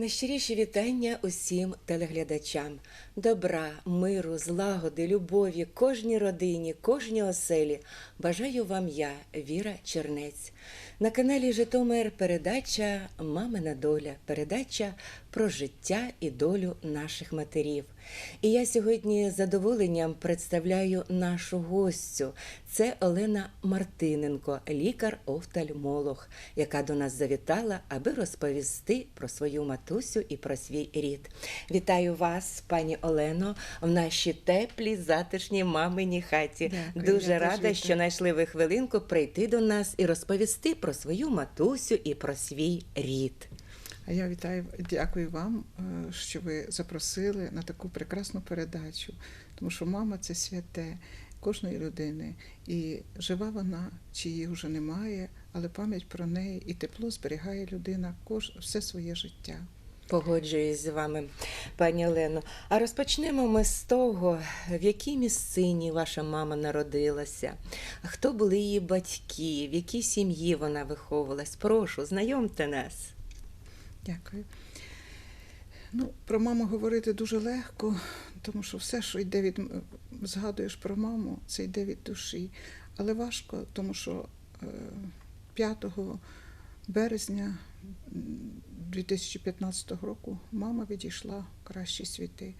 Найщиріші вітання усім телеглядачам, добра, миру, злагоди, любові, кожній родині, кожній оселі. Бажаю вам я, Віра Чернець. На каналі Житомир передача Мамина доля, передача про життя і долю наших матерів. І я сьогодні з задоволенням представляю нашу гостю. Це Олена Мартиненко, лікар-офтальмолог, яка до нас завітала, аби розповісти про свою матусю і про свій рід. Вітаю вас, пані Олено, в нашій теплій, затишній маминій хаті. Дякую, дуже рада, вітаю. що знайшли ви хвилинку прийти до нас і розповісти про свою матусю і про свій рід. А я вітаю, дякую вам, е, що ви запросили на таку прекрасну передачу, тому що мама це святе кожної людини. І жива вона, чи її вже немає, але пам'ять про неї і тепло зберігає людина кож, все своє життя. Погоджуюсь з вами, пані Олено. А розпочнемо ми з того, в якій місцині ваша мама народилася, хто були її батьки, в якій сім'ї вона виховувалась. Прошу, знайомте нас. Дякую. Ну, про маму говорити дуже легко, тому що все, що йде від згадуєш про маму, це йде від душі. Але важко, тому що е, 5 березня 2015 року мама відійшла в кращі світи.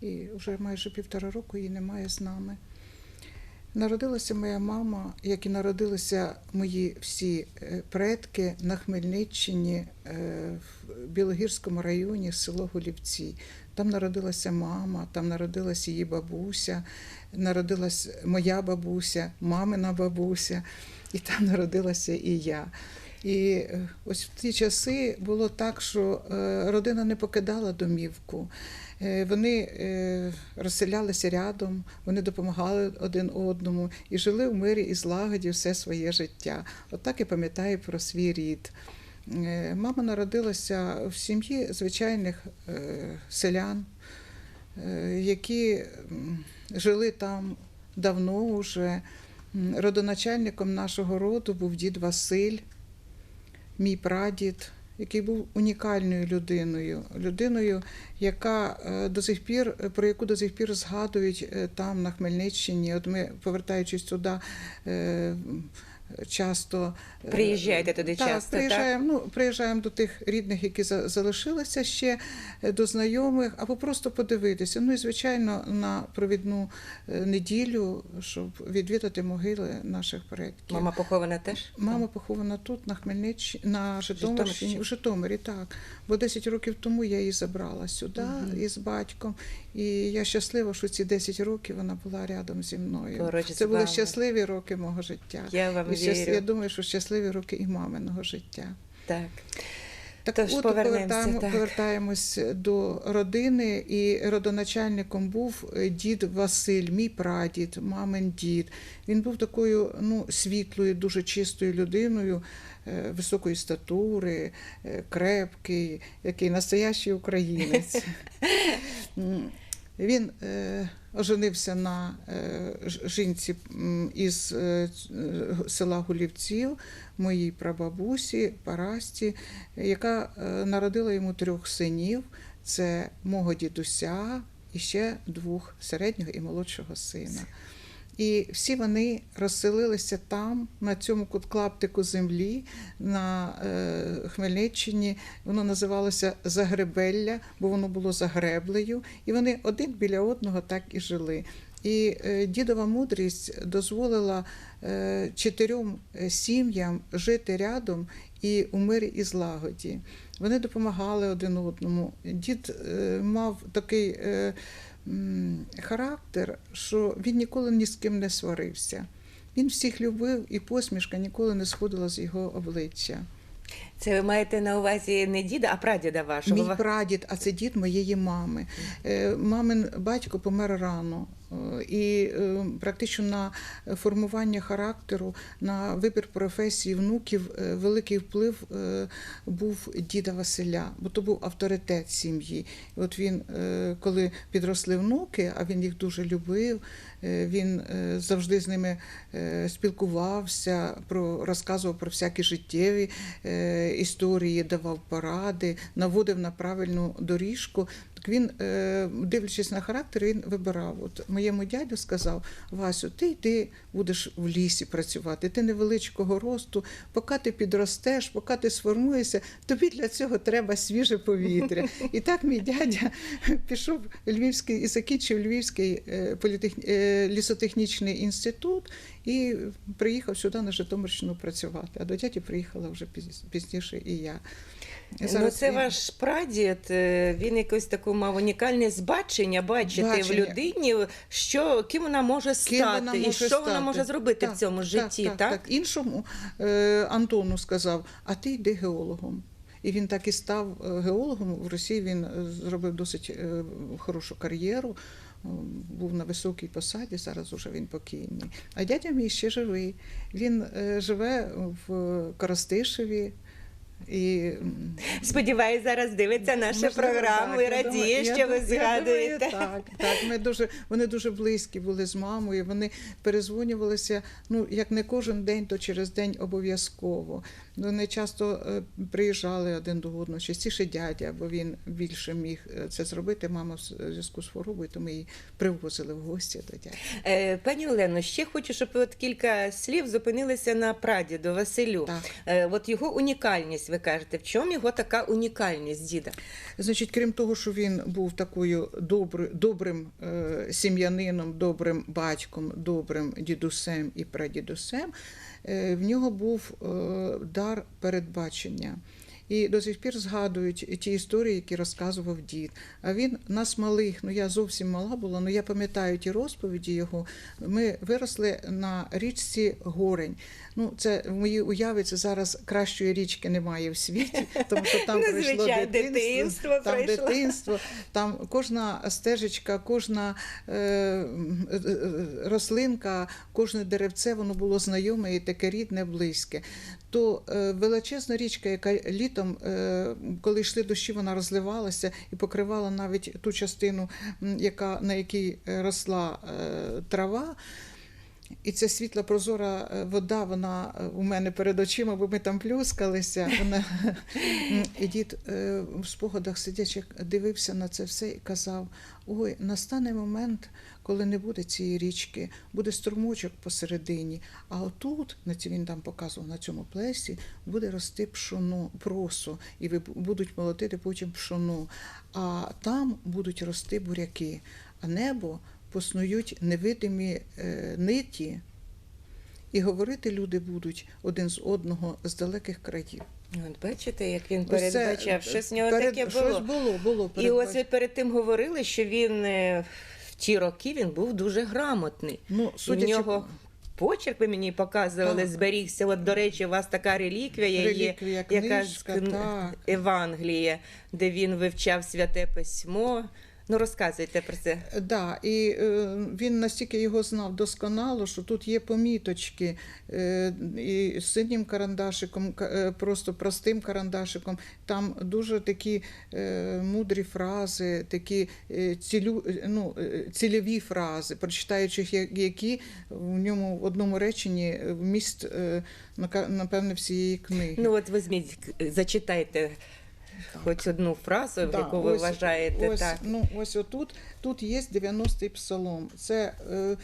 І вже майже півтора року її немає з нами. Народилася моя мама, як і народилися мої всі е, предки на Хмельниччині, е, в Білогірському районі, село Голівці. Там народилася мама, там народилася її бабуся, народилась моя бабуся, мамина бабуся, і там народилася і я. І е, ось в ті часи було так, що родина не покидала домівку. Е, Вони е, розселялися рядом, вони допомагали один одному і жили в мирі і злагоді все своє життя. Отак я пам'ятаю про свій рід. Е, Мама народилася в сім'ї звичайних селян, які жили там давно вже. Родоначальником нашого роду був дід Василь, мій прадід, який був унікальною людиною, людиною, яка е, до сих пір, про яку до сих пір згадують е, там, на Хмельниччині. От ми, повертаючись туди, е, часто е, Приїжджаєте туди так, часто, Приїжджаємо, ну, приїжджаємо до тих рідних, які залишилися ще, е, до знайомих, або просто подивитися. Ну і звичайно, на провідну е, неділю, щоб відвідати могили наших предків. Мама похована теж? Мама похована тут, на Хмельниччині, на Житомирщині, в Житомирі, так. Бо 10 років тому я її забрала сюди Мгм. із батьком. І я щаслива, що ці 10 років вона була рядом зі мною. Поруч Це були щасливі роки мого життя. Я вам І щас- вірю. я думаю, що щасливі роки і маминого життя. Так. Так Тож от повертаємо, так. повертаємось до родини, і родоначальником був е, дід Василь, мій прадід, мамин дід. Він був такою ну, світлою, дуже чистою людиною, високої статури, е, крепкий, який настоящий українець. Він е, оженився на е, жінці із е, е, села Гулівців, моїй прабабусі Парасті, яка е, народила йому трьох синів: це мого дідуся і ще двох середнього і молодшого сина. І всі вони розселилися там, на цьому кут- клаптику землі на е, Хмельниччині. Воно називалося Загребелля, бо воно було загреблею. І вони один біля одного так і жили. І е, дідова мудрість дозволила е, чотирьом сім'ям жити рядом і у мирі і злагоді. Вони допомагали один одному. Дід мав такий характер, що він ніколи ні з ким не сварився. Він всіх любив, і посмішка ніколи не сходила з його обличчя. Це ви маєте на увазі не діда, а прадіда вашого. Мій прадід, а це дід моєї мами. Е, Мамин батько помер рано. Е, І е, практично на формування характеру, на вибір професії внуків великий вплив був діда Василя, бо то був авторитет сім'ї. От він, коли підросли внуки, а він їх дуже любив, він завжди з ними спілкувався, про, розказував про всякі життєві історії, давав поради, наводив на правильну доріжку. Так він, е, дивлячись на характер, він вибирав. От моєму дядю сказав: Васю, ти йди будеш в лісі працювати, ти невеличкого росту, поки ти підростеш, поки ти сформуєшся, тобі для цього треба свіже повітря. І так мій дядя пішов Львівський і закінчив Львівський е, політех- е, лісотехнічний інститут і приїхав сюди на Житомирщину працювати. А до дяді приїхала вже піз- пізніше і я. Ну, це ваш прадід, е, він якось таке мав унікальне збачення бачити Бачення. в людині, що ким вона може стати, Ким вона і що стати. вона може зробити Так, в цьому житті. Так, так, так. Іншому е, Антону сказав, а ти йди геологом. І він так і став е, геологом. В Росії він зробив досить е, хорошу кар'єру, був на високій посаді, зараз уже він покійний. А дядя мій ще живий. Він живе в Коростишеві. І Сподіваюсь, зараз дивиться нашу Можливо, програму так. і радіє, думаю- що ви згадуєте. думаю, так, так. Ми дуже, вони дуже близькі були з мамою. Вони перезвонювалися, ну, як не кожен день, то через день обов'язково. Вони часто е, приїжджали один до одного, частіше дядя, бо він більше міг е, це зробити. Мама в зв'язку з хворобою, то ми її привозили в гості до дяді. Е, Пані Олено, ще хочу, щоб от кілька слів зупинилися на прадіду Василю. Так. От його унікальність, ви кажете, в чому його така унікальність, діда? Значить, крім того, що він був такою добр, добрим е, сім'янином, добрим батьком, добрим дідусем і прадідусем, е, в нього був е, дар передбачення. І до сих пір згадують ті історії, які розказував дід. А він нас малих, ну я зовсім мала була, але я пам'ятаю ті розповіді його. Ми виросли на річці Горень. Ну, це в моїй уяві це зараз кращої річки немає в світі, тому що там Ну, пройшло дитинство, там дитинство, там кожна стежечка, кожна е, рослинка, кожне деревце, воно було знайоме і таке рідне, близьке. То е, величезна річка, яка літом, е, коли йшли дощі, вона розливалася і покривала навіть ту частину, яка, на якій е, росла е, трава. І ця світла прозора е, вода, вона е, у мене перед очима, бо ми там плюскалися. Вона... І дід е, в спогадах сидячи дивився на це все і казав: ой, настане момент, коли не буде цієї річки, буде струмочок посередині. А отут, на ці він там показував на цьому плесі, буде рости пшоно, просо, і ви будуть молотити потім пшоно. А там будуть рости буряки, а небо поснують невидимі е, ниті, і говорити люди будуть один з одного з далеких країв. От бачите, як він передбачав, щось в нього перед- таке Щось було. було, було І ось ви перед тим говорили, що він е, в ті роки він був дуже грамотний. ну, І в нього почерк ви мені показували, Так. зберігся. От, до речі, у вас така реліквія є, Реліквія, яка з. Евангелія, де він вивчав святе письмо. Ну, розказуйте про це. Да, і е, він настільки його знав досконало, що тут є поміточки е, і синім карандашиком, ка- е, просто простим карандашиком. Там дуже такі е, мудрі фрази, такі е, цілю, е, ну, е, цільові фрази, прочитаючи які в ньому в одному реченні вміст, е, напевне, всієї книги. Ну, от візьміть, зачитайте хоч одну фразу, Да, яку ви ось- вважаєте ось, так. Ну, ось отут тут є 90-й псалом. Це е,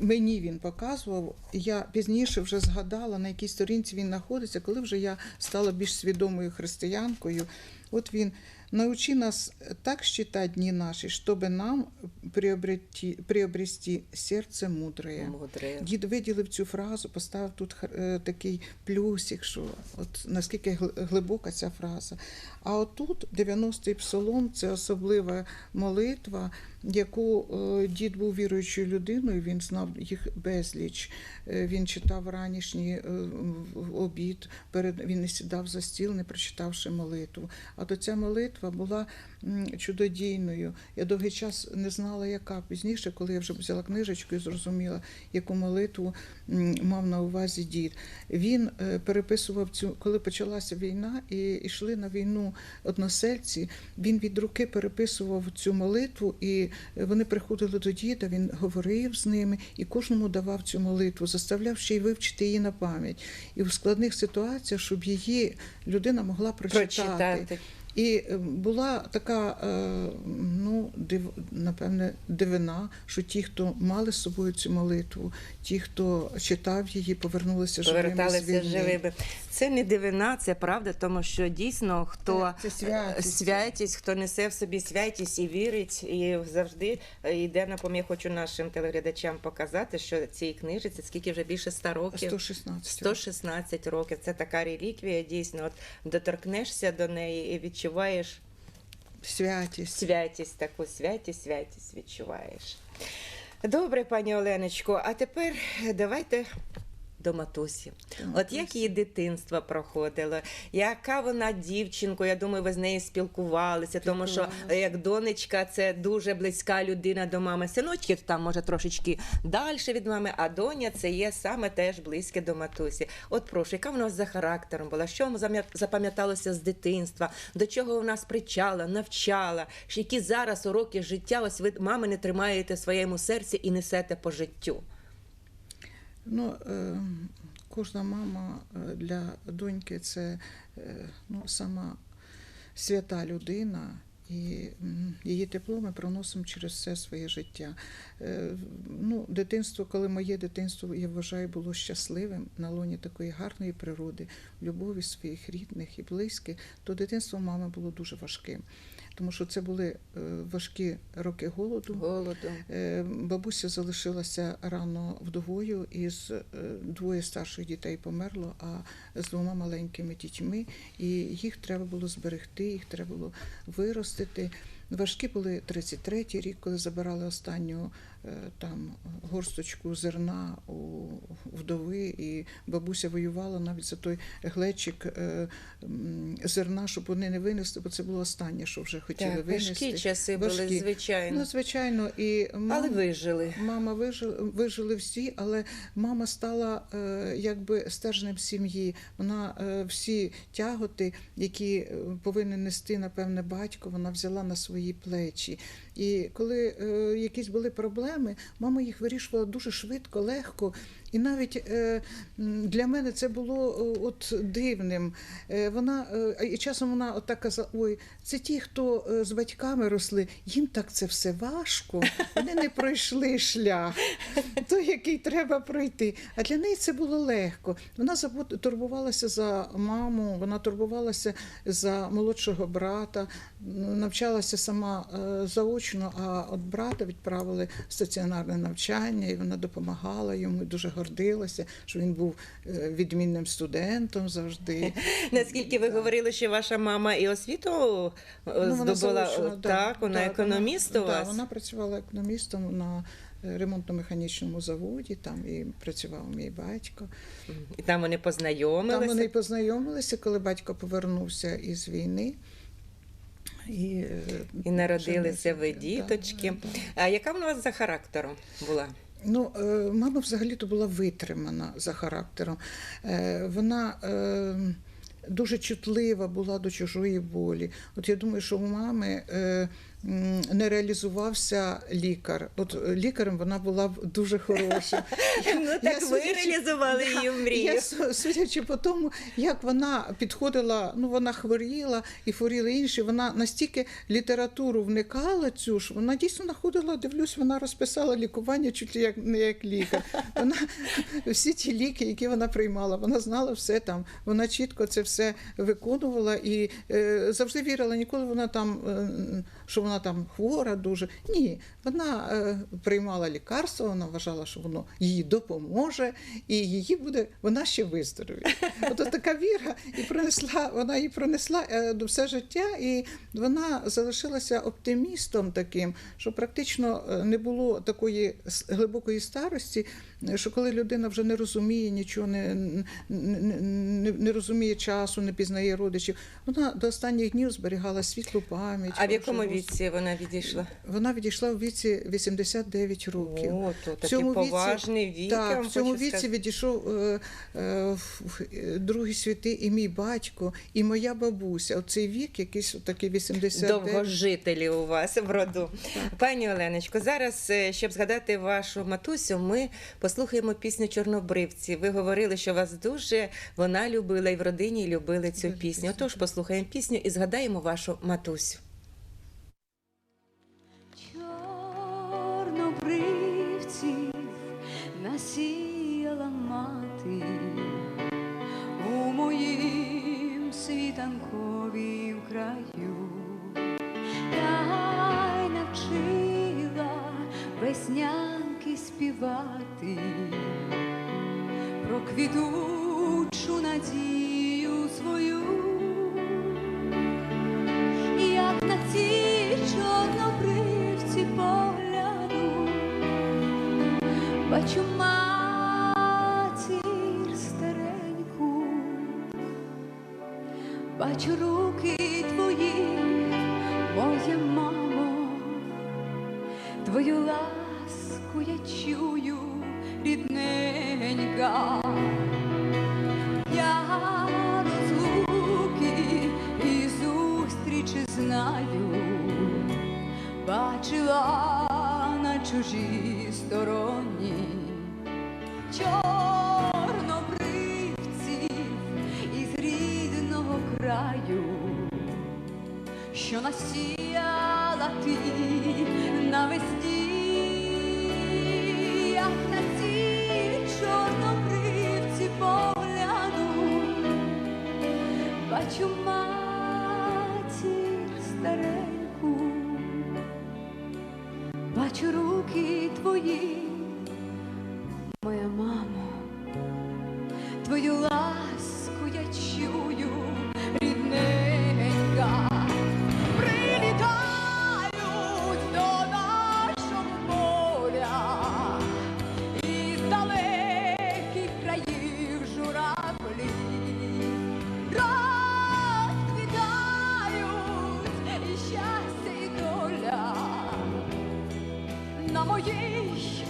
мені він показував. Я пізніше вже згадала, на якій сторінці він знаходиться, коли вже я стала більш свідомою християнкою. От він научи нас так считать дні наші, щоб нам приобрети, приобрести серце мудре. Мудре. Дід виділив цю фразу, поставив тут е, такий плюсик, що от наскільки гл- глибока ця фраза. А отут 90-й псалом це особлива молитва, яку е, дід був віруючою людиною, він знав їх безліч. Е, він читав ранішній обід, перед він не сідав за стіл, не прочитавши молитву. А то ця молитва була чудодійною. Я довгий час не знала, яка. Пізніше, коли я вже взяла книжечку і зрозуміла, яку молитву мав на увазі дід. Він е, переписував цю, коли почалася війна і йшли на війну односельці. Він від руки переписував цю молитву, і вони приходили до діда. Він говорив з ними і кожному давав цю молитву, заставляв ще й вивчити її на пам'ять. І в складних ситуаціях, щоб її людина могла прочитати. Прочитати. І е, була така, е, ну, див, напевне, дивина, що ті, хто мали з собою цю молитву, ті, хто читав її, повернулися живими з війни. живими. Це не дивина, це правда, тому що дійсно хто Це- це святість. святість, хто несе в собі святість і вірить, і завжди е, йде на поміг. Хочу нашим телеглядачам показати, що цій книжці скільки вже більше 100 років. 116. 116 років. Це така реліквія, дійсно. От доторкнешся до неї і відчуваєш Святість. святість, таку святість, святість відчуваєш. Добре, пані Оленочко, а тепер давайте. До матусі, от як її дитинство проходило, яка вона дівчинка, я думаю, ви з нею спілкувалися, тому що як донечка це дуже близька людина до мами. Синочки там може трошечки далі від мами, а доня це є саме теж близьке до матусі. От прошу, яка вона за характером була? Що запам'яталося з дитинства? До чого вона спричала, навчала? Які зараз уроки життя? Ось ви мами не тримаєте в своєму серці і несете по життю. Ну, е, кожна мама е, для доньки це е, ну, сама свята людина. І її тепло ми проносимо через все своє життя. Ну, дитинство, коли моє дитинство, я вважаю, було щасливим на лоні такої гарної природи, любові своїх рідних і близьких, то дитинство мами було дуже важким. Тому що це були е, важкі роки голоду. Голоду. Е, Бабуся залишилася рано вдовою, і з двоє старших дітей померло, а з двома маленькими дітьми, і їх треба було зберегти, їх треба було виростити. Важкі були 33-й рік, коли забирали останню е, там горсточку зерна у вдови, і бабуся воювала навіть за той глечик е, зерна, щоб вони не винесли, бо це було останнє, що вже хотіли Так, винести. важкі часи були, звичайно. Ну, звичайно, і мама, Але вижили. Мама вижили, вижили всі, але мама стала е, якби стержнем сім'ї. Вона е, всі тяготи, які е, повинен нести, напевне, батько, вона взяла на свої плечі. І коли е, якісь були проблеми, мама їх вирішувала дуже швидко, легко. І навіть е, для мене це було е, от дивним. Е, Вона і часом вона от так казала: ой, це ті, хто з батьками росли, їм так це все важко. Вони не пройшли шлях, той, який треба пройти. А для неї це було легко. Вона турбувалася за маму, вона турбувалася за молодшого брата, навчалася сама заочно, а от брата відправили в стаціонарне навчання, і вона допомагала йому дуже гордилася, що він був е, відмінним студентом завжди. Наскільки ви говорили, що ваша мама і освіту е, Ну, здобула так, вона економіст у вас? Вона працювала економістом на е, ремонтно-механічному заводі, там і працював мій батько. І там вони познайомилися. Там вони познайомилися, коли батько повернувся із війни. І, І народилися ви діточки. да, да. А яка вона у вас за характером була? Ну, е, мама взагалі-то була витримана за характером. Е, Вона е, дуже чутлива була до чужої болі. От я думаю, що у мами не реалізувався лікар. От е, лікарем вона була б дуже хороша. Ну так ви реалізували її мрію. Судячи по тому, як вона підходила, ну вона хворіла і хворіли інші. Вона настільки літературу вникала цю ж, вона дійсно знаходила, дивлюсь, вона розписала лікування чуть як не як лікар. Вона всі ті ліки, які вона приймала, вона знала все там. Вона чітко це все виконувала і е, завжди вірила, ніколи вона там, е, що вона там хвора дуже. Ні, вона е, приймала лікарство, вона вважала, що воно їй допоможе, і її буде, вона ще виздоровіє. От така віра і пронесла, вона її пронесла е, до все життя, і вона залишилася оптимістом таким, що практично е, не було такої глибокої старості, що коли людина вже не розуміє нічого, не, не, не, не розуміє часу, не пізнає родичів, вона до останніх днів зберігала світлу пам'ять. А в якому хороший віці вона відійшла? вона відійшла у віці 89 років. О, то В такий цьому віці- поважний вік. Так, в цьому віці сказати. відійшов е, е, в- в- другий святи і мій батько, і моя бабуся. Оцей вік, якийсь такий 89. Довгожителі у вас в роду. Пані Оленочко, зараз, е, щоб згадати вашу матусю, ми послухаємо пісню Чорнобривці. Ви говорили, що вас дуже вона любила і в родині любили цю пісню. пісню. Отож, послухаємо пісню і згадаємо вашу матусю. чорнобривців насіяла мати у моїм світанковім краю, та й навчила веснянки співати про квітучу надію свою. Як на ці чорнобривці погляду, бачу матір стареньку, бачу руки твої, моя мамо, твою ласку я чую, рідненька. Я розлуки і зустрічі знаю, бачила на чужій стороні чорнобривців із рідного краю, що насіяла ти навесні, руки на моїй українській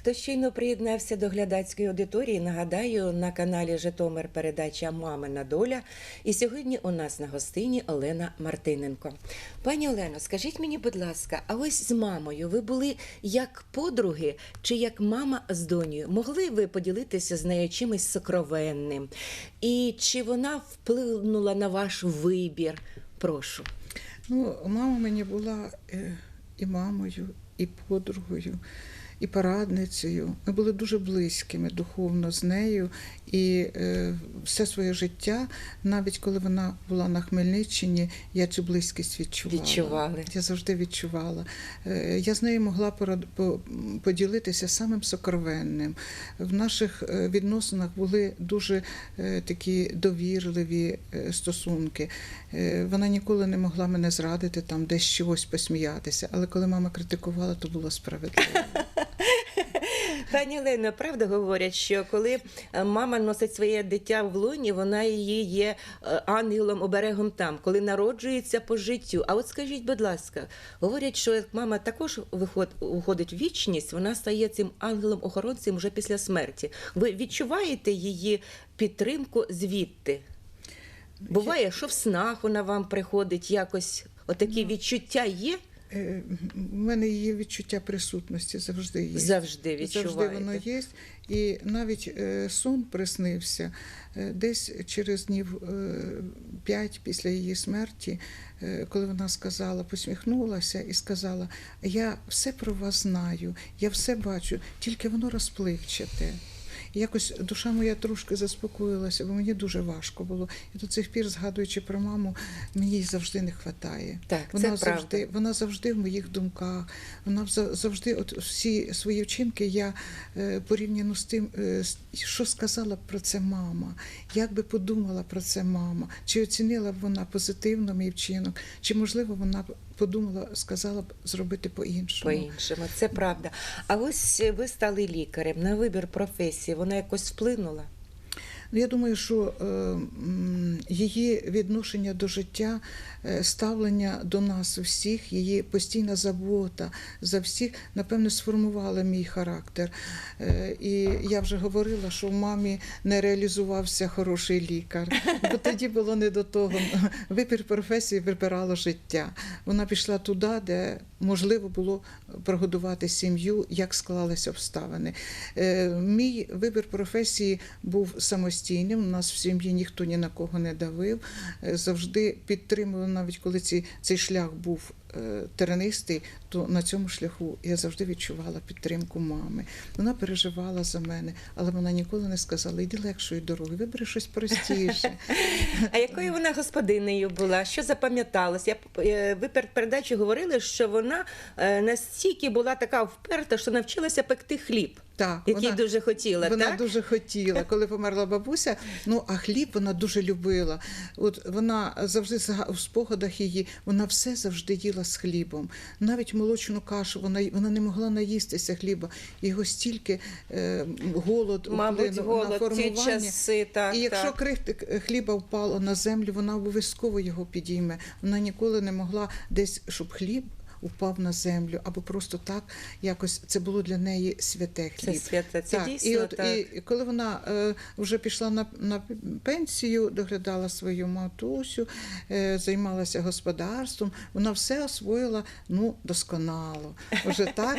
Хто щойно приєднався до глядацької аудиторії, нагадаю, на каналі Житомир передача Мамина доля. І сьогодні у нас на гостині Олена Мартиненко. Пані Олено, скажіть мені, будь ласка, а ось з мамою ви були як подруги чи як мама з донею? Могли ви поділитися з нею чимось сокровенним? І чи вона вплинула на ваш вибір? Прошу. Ну, мама мені була е, і мамою, і подругою, і порадницею. Ми були дуже близькими духовно з нею. І е, все своє життя, навіть коли вона була на Хмельниччині, я цю близькість відчувала. Відчували. Я завжди відчувала. Е, Я з нею могла порад- по- поділитися самим сокровенним. В наших е, відносинах були дуже е, такі довірливі стосунки. Е, Вона ніколи не могла мене зрадити, там десь чогось посміятися. Але коли мама критикувала, то було справедливо. Пані Олено, правда говорять, що коли е, мама носить своє дитя в лоні, вона її є е, ангелом оберегом там, коли народжується по життю. А от скажіть, будь ласка, говорять, що як мама також виход, уходить в вічність, вона стає цим ангелом-охоронцем вже після смерті. Ви відчуваєте її підтримку звідти? Буває, що в снах вона вам приходить якось, отакі відчуття є? Е, У мене є відчуття присутності завжди є. Завжди відчуваєте. Завжди воно є. І навіть е, сон приснився е, десь через днів е, п'ять після її смерті, е, коли вона сказала, посміхнулася і сказала: Я все про вас знаю, я все бачу, тільки воно розпливчате. І якось душа моя трошки заспокоїлася, бо мені дуже важко було. І до цих пір, згадуючи про маму, мені її завжди не вистачає. Так, це вона правда. завжди, вона завжди в моїх думках. Вона за- завжди, от всі свої вчинки я е, порівняно з тим, е, що сказала б про це мама, як би подумала про це мама, чи оцінила б вона позитивно мій вчинок, чи можливо вона б подумала, сказала б зробити по-іншому. По-іншому, це правда. А ось ви стали лікарем на вибір професії, вона якось вплинула? Ну, я думаю, що е, її відношення до життя, е, ставлення до нас всіх, її постійна забота за всіх, напевно, сформувала мій характер. Е, і я вже говорила, що в мамі не реалізувався хороший лікар, бо тоді було не до того. Вибір професії вибирало життя. Вона пішла туди, де можливо було прогодувати сім'ю, як склалися обставини. Мій вибір професії був самостійним. У нас в сім'ї ніхто ні на кого не давив. Е, Завжди підтримували, навіть коли ці, цей шлях був е, тернистий, то на цьому шляху я завжди відчувала підтримку мами. Вона переживала за мене, але вона ніколи не сказала: йди легшою дорогою, вибери щось простіше. А якою вона господинею була? Що запам'яталось? Я е, ви перед передачею говорили, що вона настільки була така вперта, що навчилася пекти хліб, Так, який вона- дуже хотіла. Вона так? дуже хотіла, коли померла бабуся. Ну а хліб вона дуже любила. От вона завжди в спогадах її, вона все завжди їла з хлібом. Навіть молочну кашу вона вона не могла наїстися хліба. Його стільки е, голод Мабуть, вплинув на голод, ті часи, так, І якщо так. крихтик хліба впало на землю, вона обов'язково його підійме. Вона ніколи не могла десь, щоб хліб. Упав на землю, або просто так якось це було для неї святе Це хліб. святе, це так, дійсно і от так. і коли вона е, вже пішла на, на пенсію, доглядала свою матусю, е, займалася господарством, вона все освоїла ну досконало. Вже так,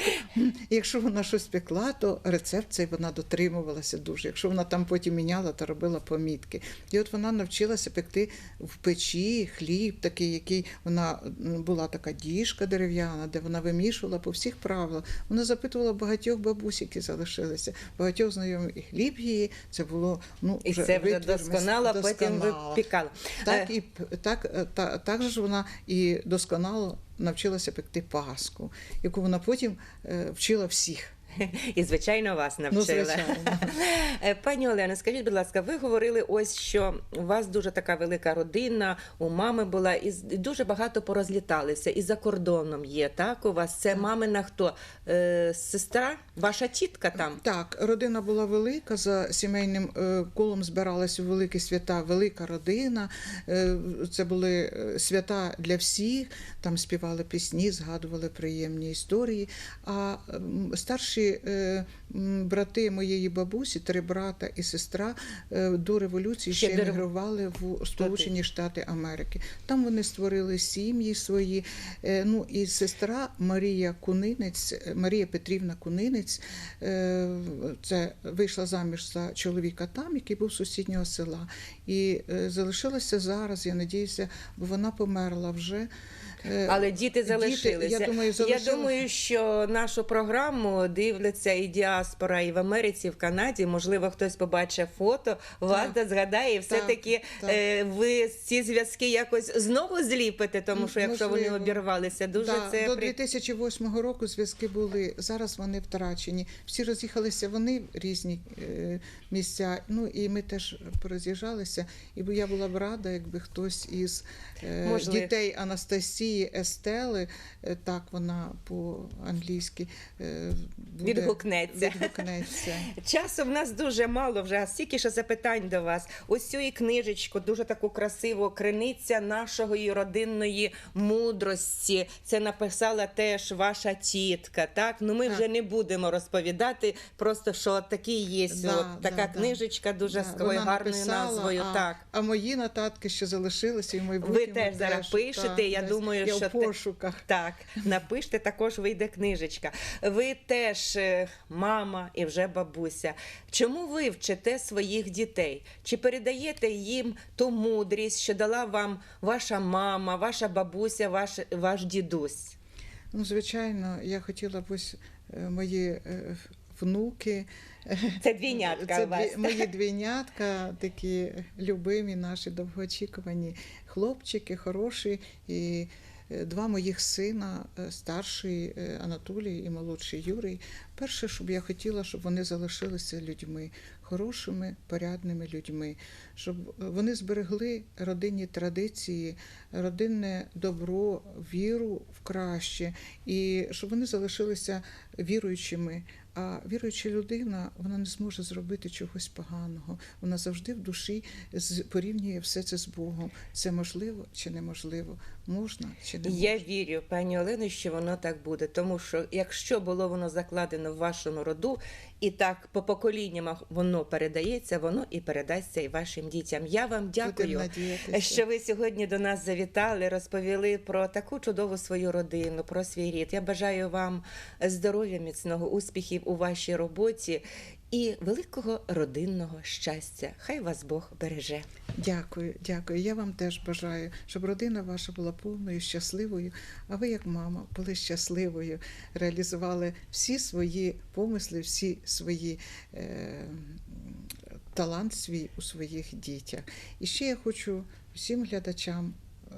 якщо вона щось пекла, то рецепт цей вона дотримувалася дуже. Якщо вона там потім міняла, то робила помітки. І от вона навчилася пекти в печі хліб, такий, який вона була така діжка дерев'яна, де вона вимішувала по всіх правилах. Вона запитувала багатьох бабусь, які залишилися, багатьох знайомих і хліб її. Це було ну І вже це вже досконало, досконало, потім випікала. Так Е, і так, е, та, так же вона і досконало навчилася пекти паску, яку вона потім е, вчила всіх. І, звичайно, вас Ну, звичайно. Е, Пані Олено, скажіть, будь ласка, ви говорили ось, що у вас дуже така велика родина, у мами була, і дуже багато порозліталися, і за кордоном є, так? У вас це мамина хто? Е, сестра? Ваша тітка там? Так, родина була велика, за сімейним е, колом збиралися у великі свята, велика родина. Е, Це були свята для всіх, там співали пісні, згадували приємні історії. А м, старші е, брати моєї бабусі, три брата і сестра, е, до революції Ще емігрували в Сполучені Штати Америки. Там вони створили сім'ї свої. Е, Ну і сестра Марія Кунинець, Марія Петрівна Кунинець, це вийшла заміж за чоловіка там, який був сусіднього села. І залишилася зараз, я надіюся, бо вона померла вже. Е, Але діти залишилися. я думаю, залишилися. думаю, що нашу програму дивляться і діаспора, і в Америці, і в Канаді. Можливо, хтось побачить фото, Так. згадає, і все-таки так. е, ви ці зв'язки якось знову зліпите, тому що якщо вони обірвалися, дуже Да, це до 2008 року зв'язки були. Зараз вони втрачені. Всі роз'їхалися вони в різні е, місця. Ну і ми теж пороз'їжджалися. І я була б рада, якби хтось із Можливо. дітей Анастасії. Марії Естели, е, так вона по-англійськи е, буде- Відгукнеться. відгукнеться. Часу в нас дуже мало вже, а стільки ще запитань до вас. Ось цю і книжечку, дуже таку красиву криниця нашої родинної мудрості. Це написала теж ваша тітка. Так, ну ми Так. вже не будемо розповідати, просто що такі є. Да, от, така да, да. книжечка дуже Да, з такою гарною написала, назвою. а, так. а мої нотатки ще залишилися і в майбутньому Ви теж зараз пишете, я десь думаю, я що в пошуках. Так, напиште, також вийде книжечка. Ви теж е, мама і вже бабуся. Чому ви вчите своїх дітей? Чи передаєте їм ту мудрість, що дала вам ваша мама, ваша бабуся, ваш, ваш дідусь? Ну, звичайно, я хотіла б ось е, мої е, внуки. Це двійнятка Це у вас. мої двійнятка, такі любимі, наші довгоочікувані хлопчики, хороші. І два моїх сина, е, старший е, Анатолій і молодший Юрій. Перше, щоб я хотіла, щоб вони залишилися людьми, хорошими, порядними людьми, щоб вони зберегли родинні традиції, родинне добро, віру в краще, і щоб вони залишилися віруючими. А віруюча людина вона не зможе зробити чогось поганого. Вона завжди в душі порівнює все це з Богом. Це можливо чи неможливо, можна чи не можна. Я вірю, пані Олено, що воно так буде. Тому що якщо було воно закладено в вашому роду, і так по поколінням воно передається, воно і передасться і вашим дітям. Я вам дякую. Що ви сьогодні до нас завітали, розповіли про таку чудову свою родину, про свій рід. Я бажаю вам здоров'я, міцного успіхів у вашій роботі і великого родинного щастя. Хай вас Бог береже. Дякую, дякую. Я вам теж бажаю, щоб родина ваша була повною, щасливою, а ви, як мама, були щасливою, реалізували всі свої помисли, всі свої е, талант свій у своїх дітях. І ще я хочу всім глядачам е,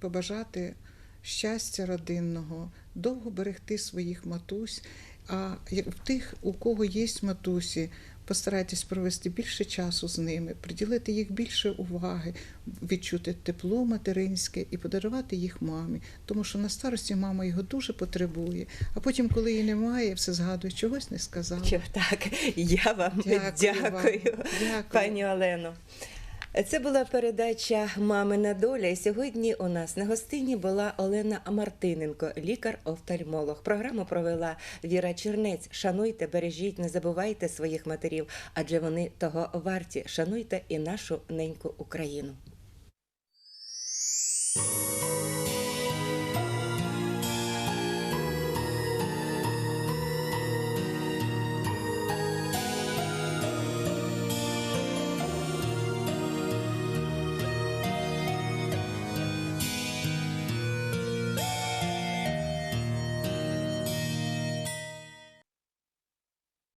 побажати щастя родинного, довго берегти своїх матусь. А в тих, у кого є матусі, постарайтесь провести більше часу з ними, приділити їх більше уваги, відчути тепло материнське і подарувати їх мамі. Тому що на старості мама його дуже потребує. А потім, коли її немає, все згадує, чогось не сказала. Так, я вам Дякую дякую, вам. Дякую. пані Олено. Це була передача Мамина доля. І сьогодні у нас на гостині була Олена Мартиненко, лікар-офтальмолог. Програму провела Віра Чернець. Шануйте, бережіть, не забувайте своїх матерів, адже вони того варті. Шануйте і нашу неньку Україну.